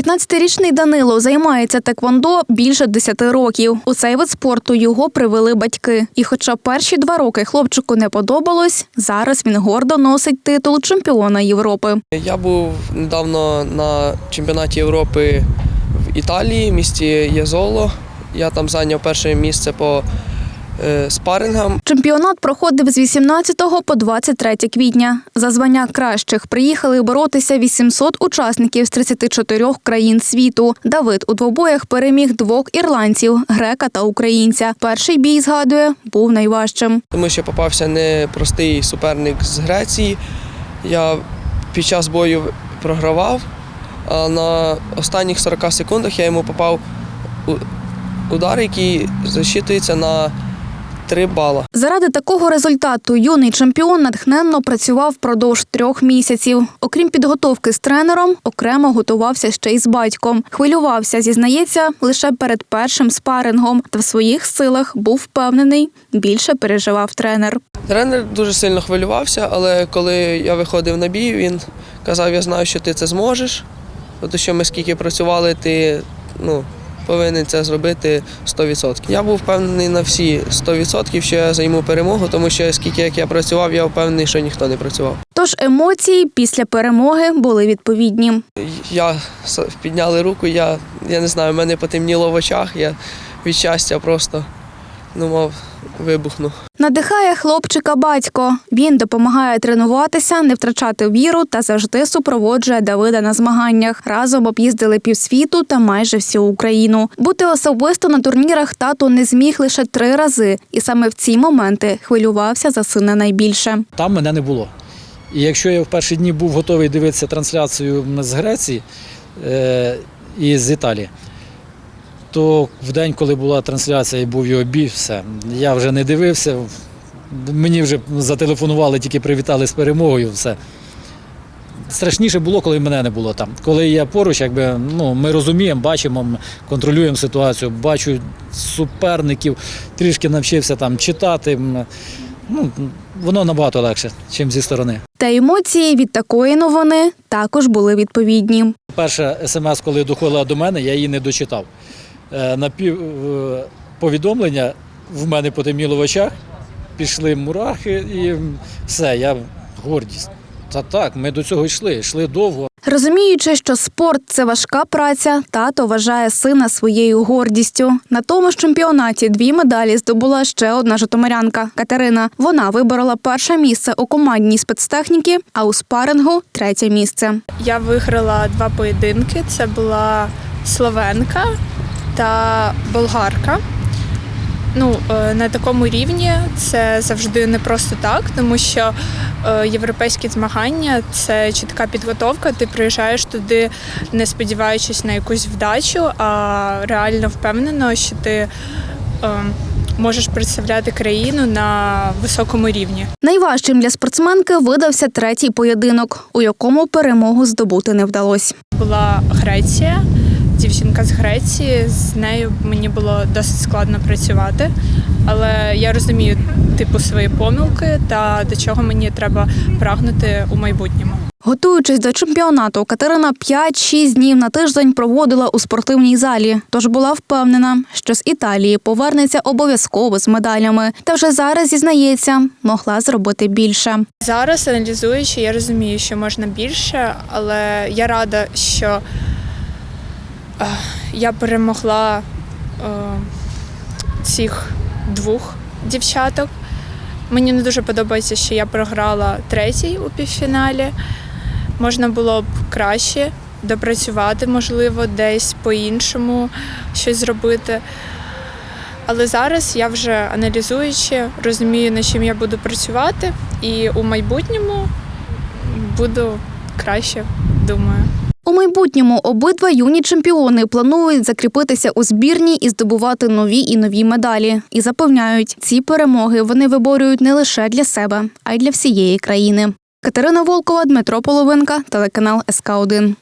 15-річний Данило займається теквондо більше 10 років. У цей вид спорту його привели батьки. І хоча перші два роки хлопчику не подобалось, зараз він гордо носить титул чемпіона Європи. Я був недавно на чемпіонаті Європи в Італії, місті Єзоло. Я там зайняв перше місце по спарингам. Чемпіонат проходив з 18 по 23 квітня. За звання кращих приїхали боротися 800 учасників з 34 країн світу. Давид у двобоях переміг двох ірландців грека та українця. Перший бій згадує був найважчим. Тому що попався непростий суперник з Греції. Я під час бою програвав, а на останніх 40 секундах я йому попав удар, який засчитується на 3 бала. Заради такого результату юний чемпіон натхненно працював впродовж трьох місяців. Окрім підготовки з тренером, окремо готувався ще й з батьком. Хвилювався, зізнається, лише перед першим спарингом. Та в своїх силах був впевнений. Більше переживав тренер. Тренер дуже сильно хвилювався, але коли я виходив на бій, він казав: я знаю, що ти це зможеш. Тому що ми скільки працювали, ти ну, повинен це зробити 100%. Я був впевнений на всі 100%, що я займу перемогу, тому що скільки як я працював, я впевнений, що ніхто не працював. Тож емоції після перемоги були відповідні. Я підняли руку, я, я не знаю, в мене потемніло в очах, я від щастя просто ну, мав, вибухнув. Надихає хлопчика батько. Він допомагає тренуватися, не втрачати віру та завжди супроводжує Давида на змаганнях. Разом об'їздили півсвіту та майже всю Україну. Бути особисто на турнірах тато не зміг лише три рази, і саме в ці моменти хвилювався за сина найбільше. Там мене не було. І якщо я в перші дні був готовий дивитися трансляцію з Греції е, і з Італії, то в день, коли була трансляція і був його бій, все, я вже не дивився. Мені вже зателефонували, тільки привітали з перемогою. Все. Страшніше було, коли мене не було там. Коли я поруч, якби, ну, ми розуміємо, бачимо, контролюємо ситуацію, бачу суперників, трішки навчився там читати. Ну, воно набагато легше, ніж зі сторони. Та емоції від такої новини також були відповідні. Перша смс, коли доходила до мене, я її не дочитав. Е, На пів е, повідомлення в мене потемніло в очах, пішли мурахи і все, я гордість. Та так, ми до цього йшли, йшли довго. Розуміючи, що спорт це важка праця, тато вважає сина своєю гордістю. На тому ж чемпіонаті дві медалі здобула ще одна житомирянка Катерина. Вона виборола перше місце у командній спецтехніки, а у спарингу третє місце. Я виграла два поєдинки. Це була словенка та болгарка. Ну, е, на такому рівні це завжди не просто так, тому що е, європейські змагання це чітка підготовка. Ти приїжджаєш туди, не сподіваючись на якусь вдачу, а реально впевнено, що ти е, можеш представляти країну на високому рівні. Найважчим для спортсменки видався третій поєдинок, у якому перемогу здобути не вдалося. була Греція, дівчинка з Греції. З нею мені було досить складно працювати, але я розумію типу свої помилки та до чого мені треба прагнути у майбутньому. Готуючись до чемпіонату, Катерина 5-6 днів на тиждень проводила у спортивній залі. Тож була впевнена, що з Італії повернеться обов'язково з медалями. Та вже зараз зізнається, могла зробити більше. Зараз аналізуючи, я розумію, що можна більше, але я рада, що я перемогла е, цих двох дівчаток. Мені не дуже подобається, що я програла третій у півфіналі. Можна було б краще допрацювати, можливо, десь по-іншому щось зробити. Але зараз я вже аналізуючи, розумію, над чим я буду працювати, і у майбутньому буду краще, думаю. У майбутньому обидва юні чемпіони планують закріпитися у збірні і здобувати нові і нові медалі. І запевняють, ці перемоги вони виборюють не лише для себе, а й для всієї країни. Катерина Волкова, Дмитро Половинка, телеканал СК 1